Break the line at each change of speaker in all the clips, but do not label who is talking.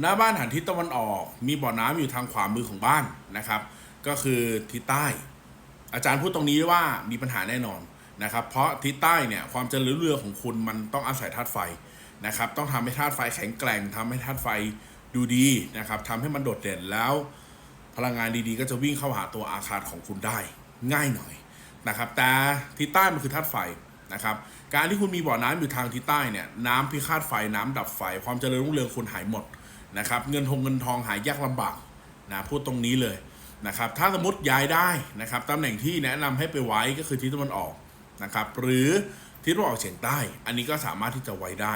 หน้าบ้านหันทิศตะวันออก มีบ่อน้ำอยู่ทางขวามือของบ้านนะครับ ก็คือทิศใต้ อาจารย์พูดตรงนี้ว่ามีปัญหาแน่นอนนะครับ เพราะทิศใต้เนี่ยความเจริญรุ่งเรืองของคุณมันต้องอาศัยธาตุไฟนะครับ ต้องทำให้ธาตุไฟแข็งแกร่งทำให้ธาตุไฟดูดีนะครับทำให้มันโดดเด่นแล้ว พลังงานดีๆ ก็จะวิ่งเข้าหาตัวอาคารของคุณได้ ง่ายหน่อยนะครับ แต่ทิศใต้มันคือธาตุไฟนะครับการที่คุณมีบ่อน้ำอยู่ทางทิศใต้เนี่ยน้ำพิฆาตไฟน้ำดับไฟ ความเจริญรุ่งเรืองคุณหายหมด นะครับเงินทองเงินทองหายยากลำบากนะพูดตรงนี้เลยนะครับถ้าสมมติย้ายได้นะครับตำแหน่งที่แนะนำให้ไปไว้ก็คือทิศตะวันออกนะครับหรือทิศตะวันออกเฉียงใต้ อันนี้ก็สามารถที่จะไว้ได้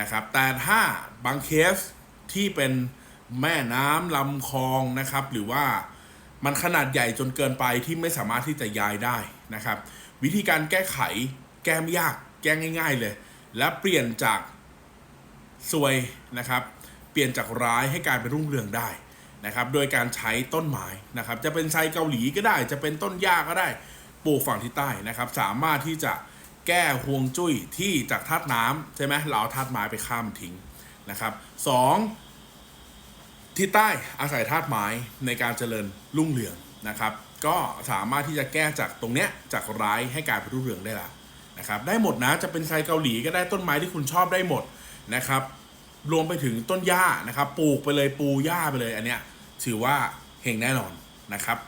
นะครับแต่ถ้าบางเคสที่เป็นแม่น้ำลำคลองนะครับหรือว่ามันขนาดใหญ่จนเกินไปที่ไม่สามารถที่จะย้ายได้นะครับ วิธีการแก้ไขแก้ไม่ยากแก้ง่าย ๆเลย และเปลี่ยนจากซวยนะครับ ปลี่ยนจากร้ายให้กลายเป็นรุ่งเรืองได้นะครับโดยการใช้ต้นไม้นะครับจะเป็นไซเกาหลีก็ได้ จะเป็นต้นหญ้าก็ได้ปลูกฝั่งทิศใต้นะครับ สามารถที่จะแก้ห่วงจุ้ยที่จากธาตุน้ำใช่ไหมเราเอาธาตุไม้ไปข้ามทิ้งนะครับสองทิศใต้อาศัยธาตุไม้ในการเจริญรุ่งเรืองนะครับ ก็สามารถที่จะแก้จากตรงเนี้ยจากร้ายให้กลายเป็นรุ่งเรืองได้ละนะครับ ได้หมดนะจะเป็นไซเกาหลีก็ได้ต้นไม้ที่คุณชอบได้หมดนะครับ รวมไปถึงต้นหญ้านะครับ ปลูกไปเลยปูหญ้าไปเลยอันเนี้ยถือว่าเฮงแน่นอนนะครับ